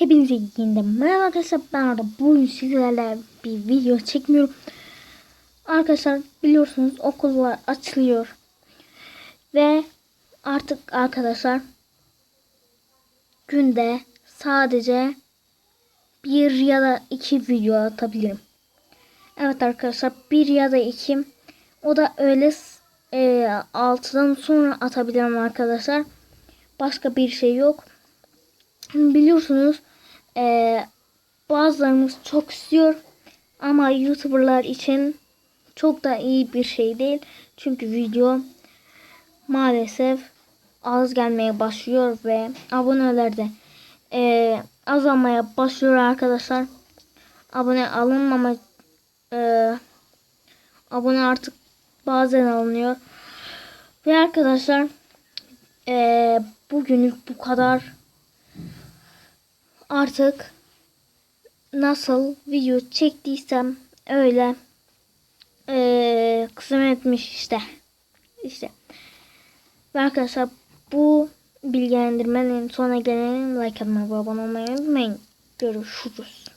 Hepinize yeniden merhaba arkadaşlar ben Arda. Bugün sizlerle bir video çekmiyorum. Arkadaşlar biliyorsunuz okullar açılıyor. Ve artık arkadaşlar Günde sadece bir ya da iki video atabilirim. Evet arkadaşlar bir ya da iki. O da öyle e, 6'dan sonra atabilirim arkadaşlar. Başka bir şey yok. Biliyorsunuz eee, bazılarımız çok istiyor ama youtuberlar için çok da iyi bir şey değil. Çünkü video maalesef az gelmeye başlıyor ve aboneler de eee, azalmaya başlıyor arkadaşlar. Abone alınmama eee, abone artık bazen alınıyor. Ve arkadaşlar eee bugünlük bu kadar artık nasıl video çektiysem öyle eee kısmetmiş işte. İşte. Ve arkadaşlar bu bilgilendirmenin sonuna gelenin like atmayı ve abone olmayı unutmayın. Görüşürüz.